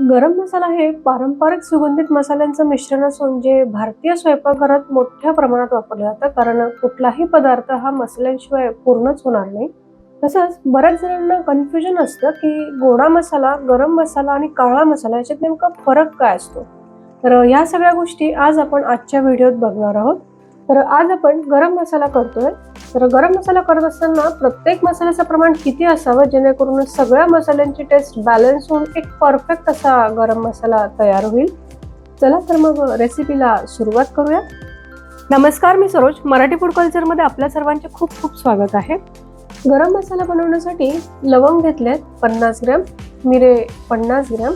गरम मसाला हे पारंपरिक सुगंधित मसाल्यांचं मिश्रण असून जे भारतीय स्वयंपाकघरात मोठ्या प्रमाणात वापरलं जातं कारण कुठलाही पदार्थ हा मसाल्यांशिवाय पूर्णच होणार नाही. तसंच बऱ्याच जणांना कन्फ्युजन असतं की गोडा मसाला गरम मसाला आणि काळा मसाला याच्यात नेमका फरक काय असतो? तर या सगळ्या गोष्टी आज आपण आजच्या व्हिडिओत बघणार आहोत. तर आज आपण गरम मसाला करतोय. तर गरम मसाला करत असताना प्रत्येक मसाल्याचं प्रमाण किती असावं? जेणेकरून सगळ्या मसाल्यांची टेस्ट बॅलन्स होऊन एक परफेक्ट असा गरम मसाला तयार होईल. चला तर मग रेसिपीला सुरुवात करूया. नमस्कार मी सरोज. मराठी फूड कल्चरमध्ये आपल्या सर्वांचे खूप खूप स्वागत आहे. गरम मसाला बनवण्यासाठी लवंग घेतलेत पन्नास ग्रॅम मिरे पन्नास ग्रॅम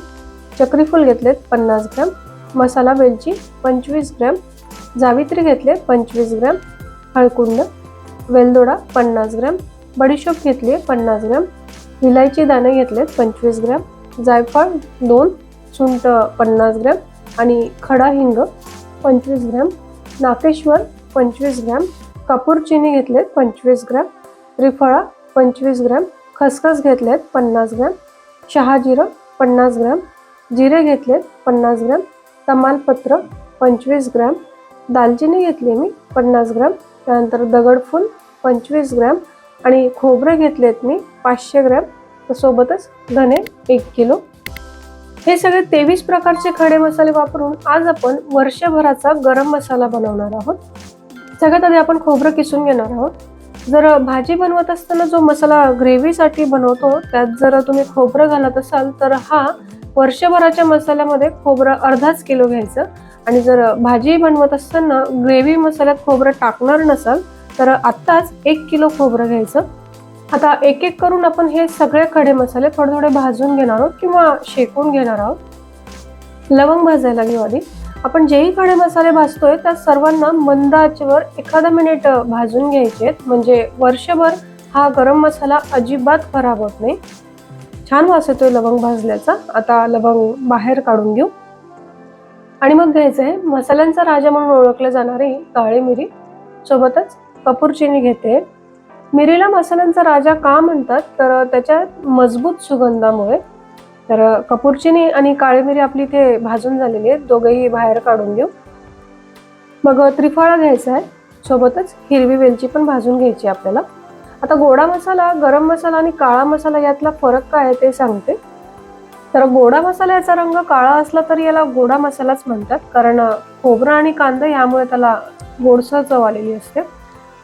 चक्रीफूल घेतलेत पन्नास ग्रॅम मसाला वेलची पंचवीस ग्रॅम जावित्री घेतले पंचवीस ग्रॅम हळकुंड वेलदोडा पन्नास ग्रॅम बडीशोप घेतली आहे पन्नास ग्रॅम विलायची दाणे घेतलेत पंचवीस ग्रॅम जायफळ दोन सुंट पन्नास ग्रॅम आणि खडा हिंग पंचवीस ग्रॅम नाकेश्वर पंचवीस ग्रॅम कापूर चिनी घेतलेत पंचवीस ग्रॅम त्रिफळा पंचवीस ग्रॅम खसखस घेतलेत पन्नास ग्रॅम शहाजिरं पन्नास ग्रॅम जिरे घेतलेत पन्नास ग्रॅम तमालपत्र पंचवीस ग्रॅम दालचिनी घेतली मी पन्नास ग्रॅम. त्यानंतर दगडफूल पंचवीस ग्रॅम. आणि खोबरे घेतलेत मी पाचशे ग्रॅम. सोबतच धने एक किलो. हे सगळे तेवीस प्रकारचे खडे मसाले वापरून आज आपण वर्षभराचा गरम मसाला बनवणार आहोत. सगळ्यात आधी आपण खोबरं किसून घेणार आहोत. जर भाजी बनवत असताना जो मसाला ग्रेव्हीसाठी बनवतो त्यात जर तुम्ही खोबरं घालत असाल तर हा वर्षभराच्या मसाल्यामध्ये खोबरं अर्धाच किलो घ्यायचं. आणि जर भाजी बनवत असताना ग्रेव्ही मसाल्यात खोबरं टाकणार नसाल तर आत्ताच एक किलो खोबरं घ्यायचं. आता एक एक करून आपण हे सगळे खडे मसाले थोडे थोडे भाजून घेणार आहोत किंवा शेकून घेणार आहोत. लवंग भाजायला घेऊ आधी. आपण जेही खडे मसाले भाजतोय त्या सर्वांना मंद आचेवर एखादा मिनिट भाजून घ्यायचे आहेत. म्हणजे वर्षभर हा गरम मसाला अजिबात खराब होत नाही. छान वास येतोय लवंग भाजल्याचा. आता लवंग बाहेर काढून घेऊ. आणि मग घ्यायचं आहे मसाल्यांचा राजा म्हणून ओळखले जाणारी काळी मिरी. सोबतच कपूर चिनी घेते. मिरीला मसाल्यांचा राजा का म्हणतात? तर त्याच्या मजबूत सुगंधामुळे. तर कपूरचिनी आणि काळी मिरी आपली इथे भाजून झालेली आहेत. दोघेही बाहेर काढून घेऊ. मग त्रिफळा घ्यायचा आहे. सोबतच हिरवी वेलची पण भाजून घ्यायची आपल्याला. आता गोडा मसाला गरम मसाला आणि काळा मसाला यातला फरक काय आहे ते सांगते. तर गोडा मसाला याचा रंग काळा असला तरी याला गोडा मसालाच म्हणतात. कारण खोबरं आणि कांदा यामुळे त्याला गोडसर चव आलेली असते.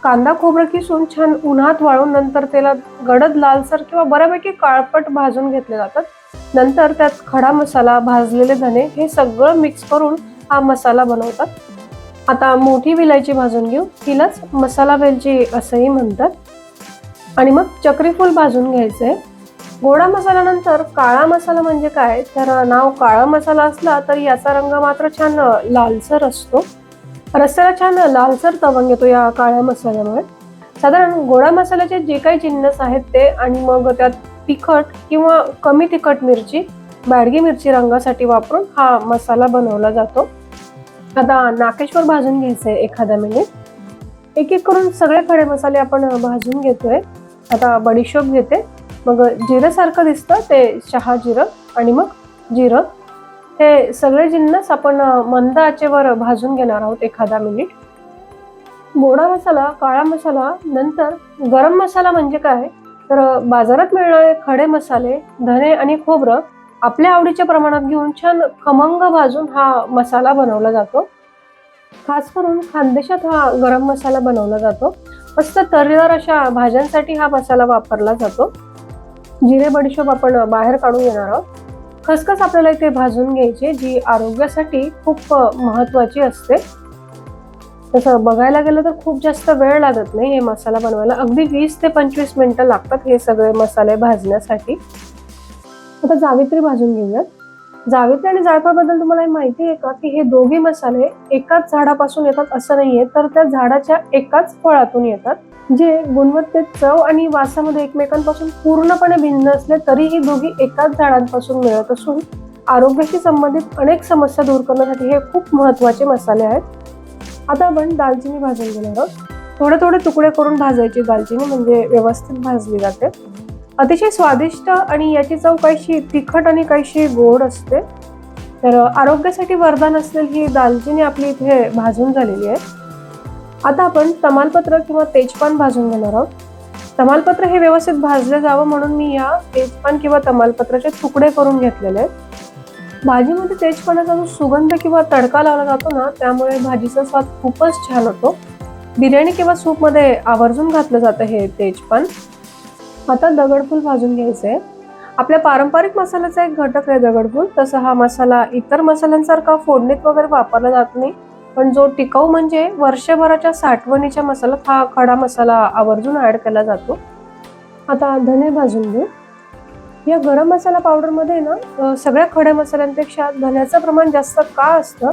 कांदा खोबरं किसून छान उन्हात वाळून नंतर त्याला गडद लालसर किंवा बऱ्यापैकी काळपट भाजून घेतले जातात. नंतर त्यात खडा मसाला भाजलेले धने हे सगळं मिक्स करून हा मसाला बनवतात. आता मोठी विलायची भाजून घेऊ. तिलाच मसाला वेलची असंही म्हणतात. आणि मग चक्रीफूल भाजून घ्यायचं. आहे गोडा मसाल्यानंतर काळा मसाला म्हणजे काय? तर नाव काळा मसाला असला तरी याचा रंग मात्र छान लालसर असतो. रस्त्याला छान लालसर तवंग येतो या काळ्या मसाल्यामुळे. साधारण गोडा मसाल्याचे जे काही जिन्नस आहेत ते आणि मग त्यात तिखट किंवा कमी तिखट मिरची बॅडगी मिरची रंगासाठी वापरून हा मसाला बनवला जातो. आता नाकेश्वर भाजून घ्यायचं आहे एखादा मिनिट एक एक करून सगळे खडे मसाले आपण भाजून घेतोय. आता बडीशोप घेते. मग जिरंसारखं दिसतं ते शहा जिरं आणि मग जिरं. हे सगळे जिन्नस आपण मंद आचेवर भाजून घेणार आहोत एखादा मिनिट. गोडा मसाला काळा मसाला नंतर गरम मसाला म्हणजे काय? तर बाजारात मिळणारे खडे मसाले धने आणि खोबरं आपल्या आवडीच्या प्रमाणात घेऊन छान खमंग भाजून हा मसाला बनवला जातो. खास करून खानदेशात हा गरम मसाला बनवला जातो. मस्त तर्रीदार अशा भाज्यांसाठी हा मसाला वापरला जातो. जिरे बडीशोप आपण बाहेर काढून घेणार आहोत. खसखस आपल्याला इथे भाजून घ्यायची जी आरोग्यासाठी खूप महत्वाची असते. तसं बघायला गेलं तर खूप जास्त वेळ लागत नाही हे मसाला बनवायला. अगदी वीस ते पंचवीस मिनिटं लागतात हे सगळे मसाले भाजण्यासाठी. आता जावित्री भाजून घेऊयात. जावेत्री आणि जायफळबद्दल तुम्हाला हे माहिती आहे का की हे दोघे मसाले एकाच झाडापासून येतात असं नाहीये तर त्या झाडाच्या एकाच फळातून येतात जे गुणवत्तेत चव आणि वासामध्ये एकमेकांपासून पूर्णपणे भिन्न असले तरीही दोघी एकाच झाडांपासून मिळत असून आरोग्याशी संबंधित अनेक समस्या दूर करण्यासाठी हे खूप महत्त्वाचे मसाले आहेत. आता आपण दालचिनी भाजून घेणार आहोत. थोडे थोडे तुकडे करून भाजायची दालचिनी म्हणजे व्यवस्थित भाजली जाते. अतिशय स्वादिष्ट आणि याची चव काहीशी तिखट आणि काहीशी गोड असते. तर आरोग्यासाठी वरदान असलेली ही दालचिनी आपली इथे भाजून झालेली आहे. आता आपण तमालपत्र किंवा तेजपान भाजून घेणार आहोत. तमालपत्र हे व्यवस्थित भाजलं जावं म्हणून मी या तेजपान किंवा तमालपत्राचे तुकडे करून घेतलेले आहेत. भाजीमध्ये तेजपानाचा जो सुगंध किंवा तडका लावला जातो ना त्यामुळे भाजीचा स्वाद खूपच छान होतो. बिर्याणी किंवा सूपमध्ये आवर्जून घातलं जातं हे तेजपान. आता दगडफूल भाजून घ्यायचं आहे आपल्या पारंपरिक मसाल्याचा एक घटक आहे दगडफूल. तसा हा मसाला इतर मसाल्यांसारखा फोडणीत वगैरे वापरला जात नाही. पण जो टिकाऊ म्हणजे वर्षभराच्या साठवणीच्या मसाल्यात हा खडा मसाला आवर्जून ॲड केला जातो. आता धने भाजून घेऊ. या गरम मसाला पावडरमध्ये ना सगळ्या खड्या मसाल्यांपेक्षा धन्याचं प्रमाण जास्त का असतं?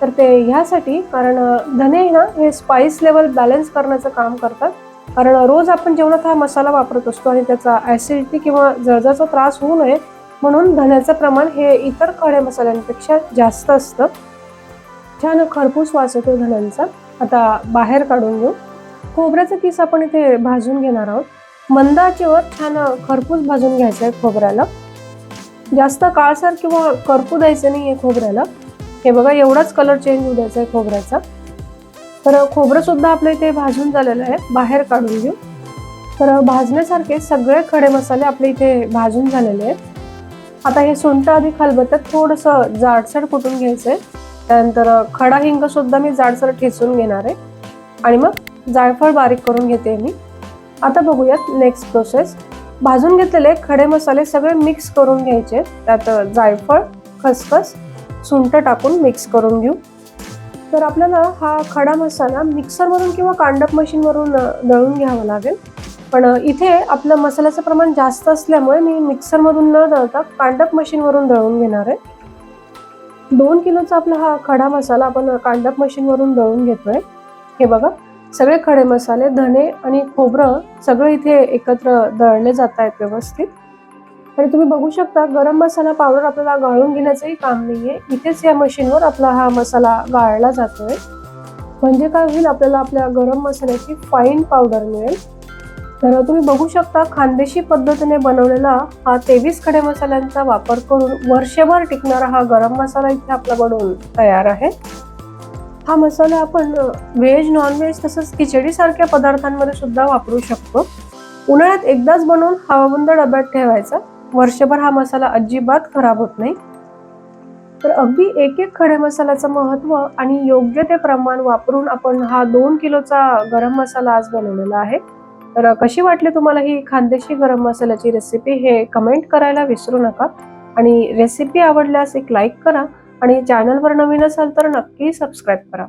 तर ते ह्यासाठी कारण धने ना हे स्पाइस लेवल बॅलन्स करण्याचं काम करतात. कारण रोज आपण जेवणात हा मसाला वापरत असतो आणि त्याचा ऍसिडिटी किंवा जळजाचा त्रास होऊ नये म्हणून धण्याचं प्रमाण हे इतर खड्या मसाल्यांपेक्षा जास्त असतं. छान खरपूस वास येतो धण्यांचा आता बाहेर काढून घेऊ. खोबऱ्याचं किस आपण इथे भाजून घेणार आहोत. मंद आचेवर छान खरपूस भाजून घ्यायचं आहे खोबऱ्याला. जास्त काळसर किंवा करपू द्यायचं नाही आहे खोबऱ्याला. हे बघा एवढाच कलर चेंज होऊ द्यायचा आहे खोबऱ्याचा. तर खोबरं सुद्धा आपलं इथे भाजून झालेलं आहे बाहेर काढून घेऊ. तर भाजण्यासारखे सगळे खडे मसाले आपले इथे भाजून झालेले आहेत. आता हे सुंठ आधी खलबत्त्यात थोडंसं जाडसर कुटून घ्यायचं आहे त्यानंतर खडा हिंग सुद्धा मी जाडसर ठेचून घेणार आहे. आणि मग जायफळ बारीक करून घेते मी. आता बघूयात नेक्स्ट प्रोसेस भाजून घेतलेले खडे मसाले सगळे मिक्स करून घ्यायचे. त्यात जायफळ खसखस सुंट टाकून मिक्स करून घेऊ. तर आपल्याला हा खडा मसाला मिक्सरवरून किंवा कांडप मशीनवरून दळून घ्यावा लागेल. पण इथे आपलं मसाल्याचं प्रमाण जास्त असल्यामुळे मी मिक्सरमधून न दळता कांडप मशीनवरून दळून घेणार आहे. दोन किलोचा आपला हा खडा मसाला आपण कांडप मशीनवरून दळून घेतोय. हे बघा सगळे खडे मसाले धने आणि खोबरं सगळं इथे एकत्र दळले जात आहेत व्यवस्थित. आणि तुम्ही बघू शकता गरम मसाला पावडर आपल्याला गाळून घेण्याचंही काम नाही आहे इथेच या मशीनवर आपला हा मसाला गाळला जातोय. म्हणजे काय होईल आपल्याला आपल्या गरम मसाल्याची फाईन पावडर मिळेल. तर तुम्ही बघू शकता खानदेशी पद्धतीने बनवलेला हा तेवीस खडे मसाल्यांचा वापर करून वर्षभर टिकणारा हा गरम मसाला इथे आपला बनवून तयार आहे. हा मसाला आपण व्हेज नॉनव्हेज तसंच खिचडीसारख्या पदार्थांमध्ये सुद्धा वापरू शकतो. उन्हाळ्यात एकदाच बनवून हवाबंद डब्यात ठेवायचा. वर्षभर हा मसाला अजिबात खराब होत नाही. तर अगदी एक एक खडे मसाल्याचं महत्त्व आणि योग्य ते प्रमाण वापरून आपण हा दोन किलोचा गरम मसाला आज बनवलेला आहे. तर कशी वाटली तुम्हाला ही खानदेशी गरम मसाल्याची रेसिपी हे कमेंट करायला विसरू नका. आणि रेसिपी आवडल्यास एक लाईक करा आणि चॅनलवर नवीन असाल तर नक्की सबस्क्राईब करा.